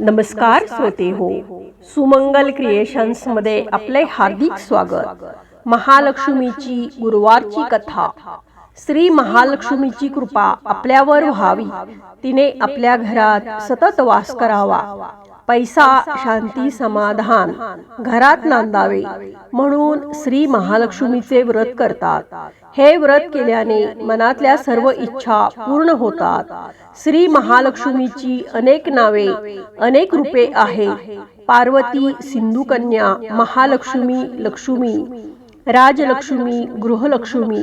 नमस्कार श्रोते हो. सुमंगल क्रिएशन्समध्ये आपले हार्दिक स्वागत. महालक्ष्मीची गुरुवारची कथा. श्री महालक्ष्मीची कृपा आपल्यावर व्हावी. तिने आपल्या घरात सतत वास करावा. पैसा शांती समाधान. घरात नांदावे. म्हणून श्री महालक्ष्मीचे व्रत करतात. हे व्रत केल्याने मनातल्या सर्व इच्छा पूर्ण होतात. श्री महालक्ष्मीची अनेक नावे अनेक रूपे आहे. पार्वती सिंधू कन्या महालक्ष्मी लक्ष्मी राजलक्ष्मी गृहलक्ष्मी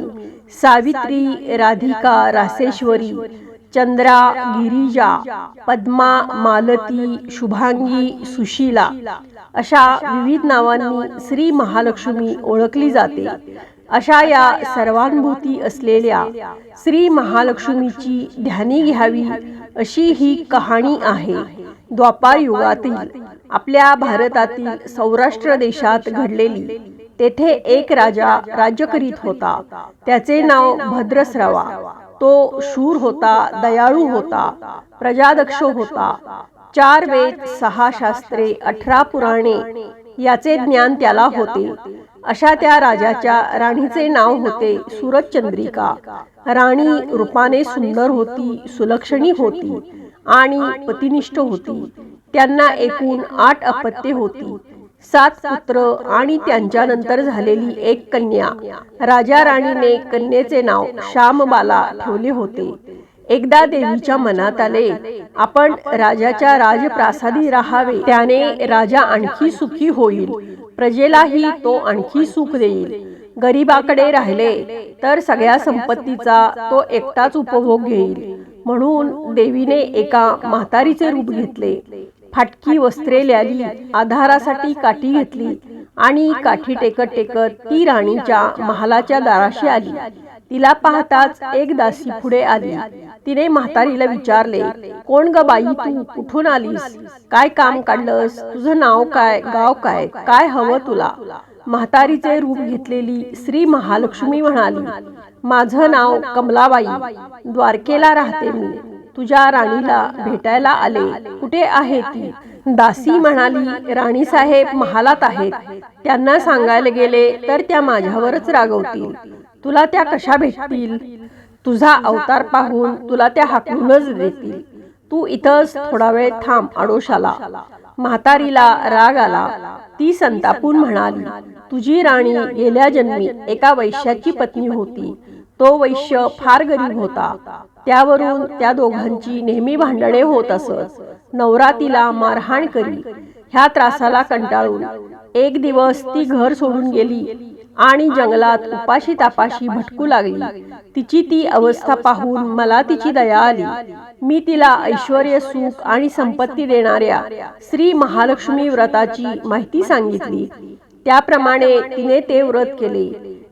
सावित्री राधिका रासेश्वरी चंद्रा गिरिजा पद्मा मालती शुभांगी सुशीला अशा विविध नावांनी श्री महालक्ष्मी ओळखली जाते. अशा या सर्वानुभूती असलेल्या श्री महालक्ष्मीची ध्यानी घ्यावी अशी ही कहाणी आहे. द्वापार युगातील आपल्या भारतातील सौराष्ट्र देशात घडलेली तेथे एक राजा राज्य करीत होता. त्याचे नाव भद्रश्रवा तो शूर होता दयाळू होता प्रजादक्ष होता. चार वेद सहा शास्त्रे अठरा पुराणे याचे ज्ञान त्याला होते. अशा त्या राजाच्या राणीचे नाव होते सुरतचंद्रिका राणी रूपाने सुंदर होती सुलक्षणी होती आणि पतिनिष्ठ होती. त्यांना एकूण आठ अपत्ये होती. सात पुत्र आणि त्यांच्यानंतर झालेली एक कन्या. राजा राणीने कन्येचे नाव श्यामबाला ठेवले होते. एकदा देवीच्या मनात आले आपण राजाच्या राजप्रासादी राहावे. त्याने राजा आणखी सुखी होईल. प्रजेलाही तो आणखी सुख देईल. गरीबाकडे राहिले तर सगळ्या संपत्तीचा तो एकटाच उपभोग घेईल. म्हणून देवीने एका म्हातारीचे रूप घेतले. फाटकी वस्त्रे ल्याली आधारासाठी काठी घेतली आणि काठी टेकत टेकत ती राणीच्या महालाच्या दाराशी आली. तिला पाहताच एक दासी पुढे आली. तिने म्हातारीला विचारले कोण ग बाई तू? कुठून आलीस? काय काम काढलंस? तुझं नाव काय? गाव काय? काय हवं तुला? म्हातारीचे रूप घेतलेली श्री महालक्ष्मी म्हणाली माझं नाव कमलाबाई. द्वारकेला राहते मी. तुझ्या राणीला भेटायला आले. कुठे आहे ती? दासी म्हणाली राणी साहेब महालात आहेत. त्यांना सांगायला गेले तर त्या माझ्यावरच रागवतील. तुला त्या कशा भेटतील? तुझा अवतार पाहून तुला त्या हाकूनच देतील. तू इथंच थोडा वेळ थांब आडोशाला. म्हातारीला राग आला. ती संतापून म्हणाली तुझी राणी गेल्या जन्मी एका वैश्याची पत्नी होती. तो वैश्य फार गरीब होता. त्यावरून त्या दोघांची नेहमी भांडणे होत असत. नवरा तिला मारहाण करी. ह्या त्रासाला कंटाळून एक दिवस ती घर सोडून गेली आणि जंगलात उपाशी तापाशी भटकू लागली. तिची ती अवस्था पाहून मला तिची दया आली. मी तिला ऐश्वर सुख आणि संपत्ती देणाऱ्या श्री महालक्ष्मी व्रताची माहिती सांगितली. त्याप्रमाणे तिने ते व्रत केले.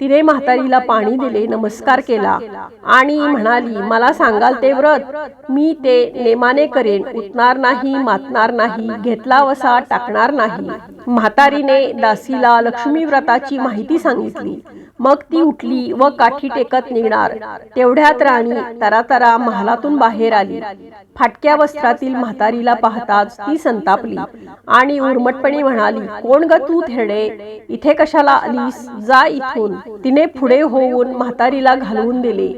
तिने म्हातारीला पाणी दिले नमस्कार केला आणि म्हणाली मला सांगाल ते व्रत. मी ते नेमाने करेन. उठणार नाही मातणार नाही घेतला वसा टाकणार नाही. म्हातारीने दासीला लक्ष्मी व्रताची माहिती सांगितली. मग ती उठली व काठी टेकत निघणार. तेवढ्यात राणी तरातरा महालातून बाहेर आली. फाटक्या वस्त्रातील म्हातारीला पाहताच ती संतापली आणि उर्मटपणे म्हणाली कोण ग तू थेडे इथे कशाला आलीस? जा इथून. तिने पुढे होऊन म्हातारीला घालवून दिले.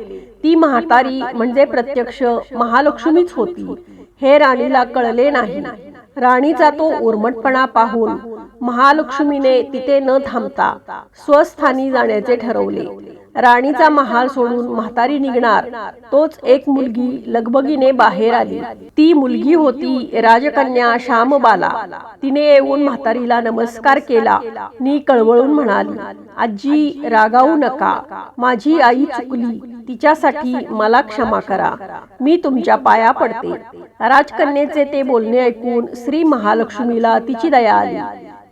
ती म्हातारी म्हणजे प्रत्यक्ष महालक्ष्मीच होती. हे राणीला कळले नाही. राणीचा तो उर्मटपणा पाहून महालक्ष्मीने तिथे न थांबता स्वस्थानी जाण्याचे ठरवले. राणीचा महाल सोडून म्हातारी निघणार. तोच एक मुलगी लगबगीने बाहेर आली. ती मुलगी होती राजकन्या श्यामबाला. तिने येऊन म्हातारीला नमस्कार केला. नी कळवळून म्हणाली आजी रागावू नका. माझी आई चुकली. तिच्यासाठी मला क्षमा करा. मी तुमच्या पाया पडते. राजकन्येचे ते बोलणे ऐकून श्री महालक्ष्मीला तिची दया आली.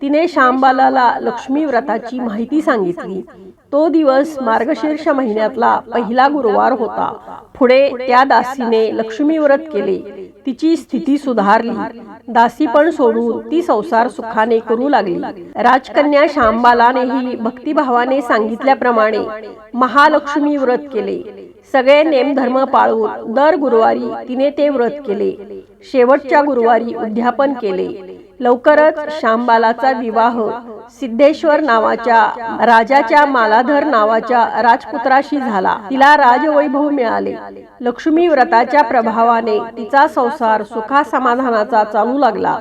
तिने श्यामबालाला लक्ष्मी व्रताची माहिती सांगितली. तो दिवस मार्गशीर्ष महिन्यातला पहिला गुरुवार होता. पुढे त्या दासीने लक्ष्मी व्रत केले. तिची स्थिती सुधारली. दासी पण सोडून ती संसार सुखाने करू लागली. राजकन्या श्यामबालानेही भक्तिभावाने सांगितल्याप्रमाणे महालक्ष्मी व्रत केले. सगळे नेमधर्म पाळून दर गुरुवारी तिने ते व्रत केले. शेवटच्या गुरुवारी उद्यापन केले. लवकरच श्यामबालाचा विवाह. सिद्धेश्वर नावाच्या राजाच्या मालाधर नावाच्या राजपुत्राशी झाला. तिला राजवैभव मिळाले. लक्ष्मी व्रताच्या प्रभावाने तिचा संसार सुखा समाधानाचा चालू लागला.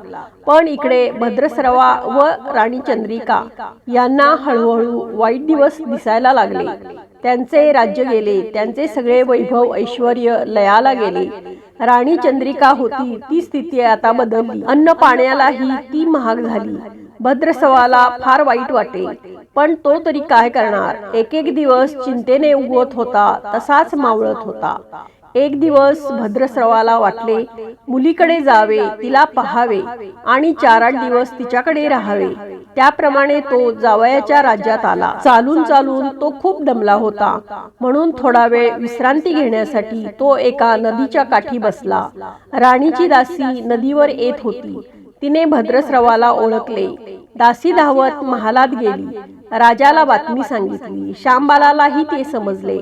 पण इकडे भद्रस्रवा व राणी चंद्रिका यांना हळूहळू वाईट दिवस दिसायला लागले. त्यांचे राज्य गेले. त्यांचे सगळे वैभव ऐश्वर लयाला गेले. राणी चंद्रिका होती ती स्थिती आता बदलली. अन्न पाण्यालाही ती महाग झाली. भद्रसवाला फार वाईट वाटे. पण तो तरी काय करणार? एक एक दिवस चिंतेने उगवत होता तसाच मावळत होता. एक दिवस भद्रस्रवाला वाटले मुलीकडे जावे तिला पहावे आणि चार आठ दिवस तिच्याकडे राहावे. त्याप्रमाणे तो जावयाच्या राज्यात आला. चालून चालून तो खूप दमला होता. म्हणून थोडा वेळ विश्रांती घेण्यासाठी तो एका नदीच्या काठी बसला. राणीची दासी नदीवर येत होती. तिने भद्रस्रवाला ओळखले. दासी धावत महालात गेली. राजाला बातमी सांगितली. श्यामबालालाही ते समजले.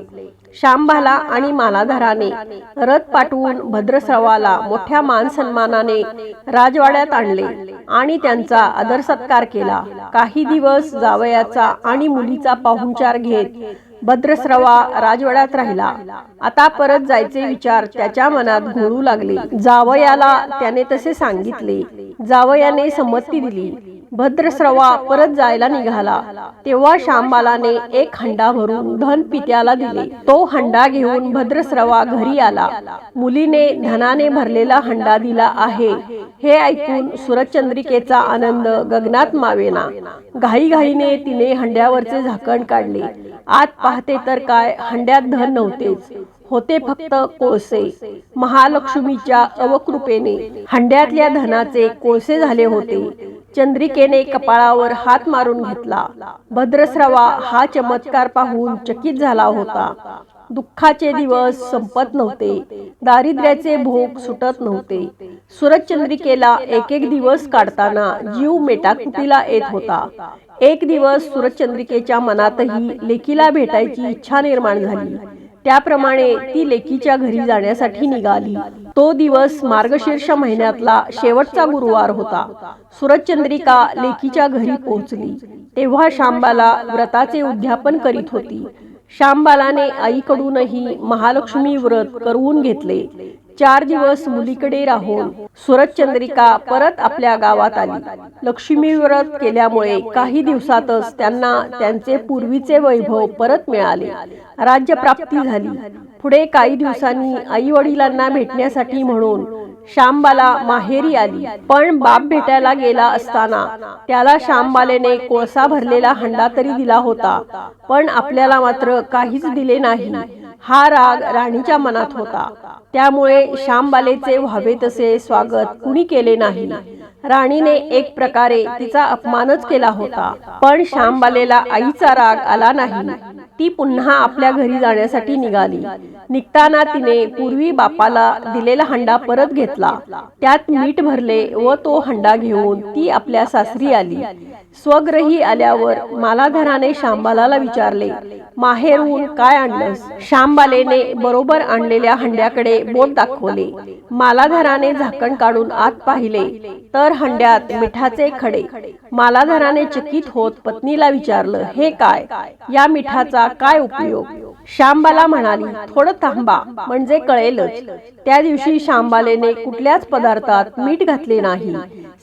श्यामबाला आणि मालाधराने रथ पाठवून भद्रस्रवाला मोठ्या मान सन्मानाने राजवाड्यात आणले आणि त्यांचा आदर सत्कार केला. काही दिवस जावयाचा आणि मुलीचा पाहुणचार घेत भद्रस्रवा राजवाड्यात राहिला. आता परत जायचे विचार त्याच्या मनात घोळू लागले. जावयाला त्याने तसे सांगितले. जावयाने संमती दिली. भद्रस्रवा परत जायला निघाला. तेव्हा श्यामबालाने एक हंडा भरून धन पित्याला दिले. तो हंडा घेऊन भद्रस्रवा घरी आला. मुलीने धनाने भरलेला हंडा दिला आहे. हे ऐकून सुरचंद्रिकेचा आनंद गगनात मावेना. घाईघाईने तिने हंड्यावरचे झाकण काढले. आत पाहते तर काय हंड्यात धन नव्हतेच. होते फक्त कोळसे. महालक्ष्मीच्या अवकृपेने हंड्यातल्या धनाचे कोळसे झाले होते. चंद्रिकेने कपाळावर हात मारून घेतला. भद्रस्रवा हा चमत्कार पाहून चकित झाला होता. दुःखाचे दिवस संपत नव्हते. दारिद्र्याचे भोग सुटत नव्हते. सूरजचंद्रिकेला एक एक दिवस काढताना जीव मेटाकुटीला येत होता. एक दिवस सूरजचंद्रिकेच्या मनातही लेकीला भेटायची इच्छा निर्माण झाली. त्याप्रमाणे ती लेकीच्या घरी जाण्यासाठी निघाली. तो दिवस मार्गशीर्ष महिन्यातला शेवटचा गुरुवार होता. सुरचंद्रिका लेकीच्या घरी पोहोचली. तेव्हा शांबाला व्रताचे उद्यापन करीत होती. शांबालाने आईकडूनही महालक्ष्मी व्रत करवून घेतले. चार दिवस मुलीकडे राहून सुरतचंद्रिका परत आपल्या गावात आली. लक्ष्मी व्रत केल्यामुळे काही दिवसातच त्यांना त्यांचे पूर्वीचे वैभव परत मिळाले. राज्यप्राप्ती झाली. पुढे काही दिवसांनी आई वडिलांना भेटण्यासाठी म्हणून श्यामबाला माहेरी आली. पण बाप भेटायला गेला असताना त्याला श्यामबालेने कोळसा भरलेला हंडा तरी दिला होता. पण आपल्याला मात्र काहीच दिले नाही. हा राग राणीच्या मनात होता. त्यामुळे श्यामबालेचे व्हावे तसे स्वागत कुणी केले नाही. राणीने एक प्रकारे तिचा अपमानच केला होता. पण श्यामबालेला आईचा राग आला नाही. ती पुन्हा आपल्या घरी जाण्यासाठी निघाली. निघताना तिने पूर्वी बापाला दिलेला हंडा परत घेतला. त्यात मीठ भरले व तो हंडा घेऊन ती आपल्या सासरी आली. स्वग्रही आल्यावर मालाधराने शांबालाला विचारले माहेरहून काय आणलंस? शांबालेने बरोबर आणलेल्या हंड्याकडे बोट दाखवले. मालाधराने झाकण काढून आत पाहिले तर हंड्यात मिठाचे खडे. मालाधराने चकित होत पत्नीला विचारलं हे काय? या मिठाचा काय उपयोग? श्यामबाला म्हणाली थोडं थांबा म्हणजे कळेलच. त्या दिवशी श्यामबालेने कुठल्याच पदार्थात मीठ घातले नाही.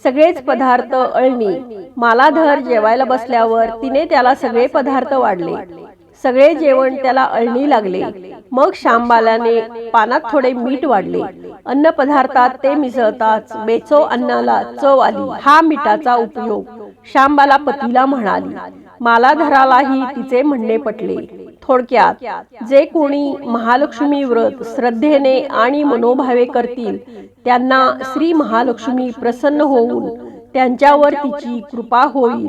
सगळेच पदार्थ अळणी. मालाधर जेवायला बसल्यावर तिने त्याला सगळे पदार्थ वाढले. सगळे जेवण त्याला अळणी लागले. मग शांबालाने पानात थोडे मीठ वाढले. अन्न पदार्थात ते मिसळताच बेचो अन्नाला चव आली. हा मिठाचा उपयोग. शांबाला पतीला म्हणाली मालाधरालाही तिचे म्हणणे पटले. थोडक्यात जे कोणी महालक्ष्मी व्रत श्रद्धेने आणि मनोभावे करतील त्यांना श्री महालक्ष्मी प्रसन्न होऊन त्यांच्यावर तिची कृपा होईल.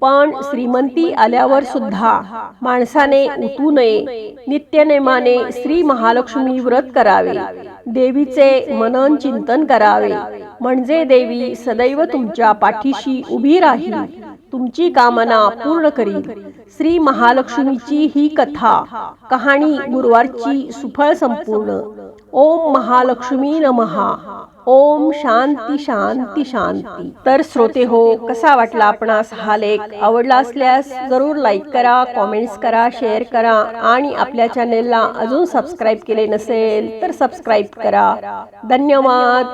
पण श्रीमंती आल्यावर सुद्धा माणसाने उतू नये नित्यनेमाने श्री महालक्ष्मी व्रत करावे देवीचे मनन चिंतन करावे. म्हणजे देवी सदैव तुमच्या पाठीशी उभी राहील. तुमची कामना पूर्ण करील श्री महालक्ष्मीची ही कथा कहाणी गुरुवारची सुफळ संपूर्ण. ओम महालक्ष्मी नमहा ओम शांती शांती शांती. तर श्रोते हो कसा वाटला आपणास हा लेख? आवडला असल्यास जरूर लाईक करा कॉमेंट्स करा शेअर करा आणि आपल्या चॅनेलला अजून सबस्क्राईब केले नसेल तर सबस्क्राईब करा. धन्यवाद.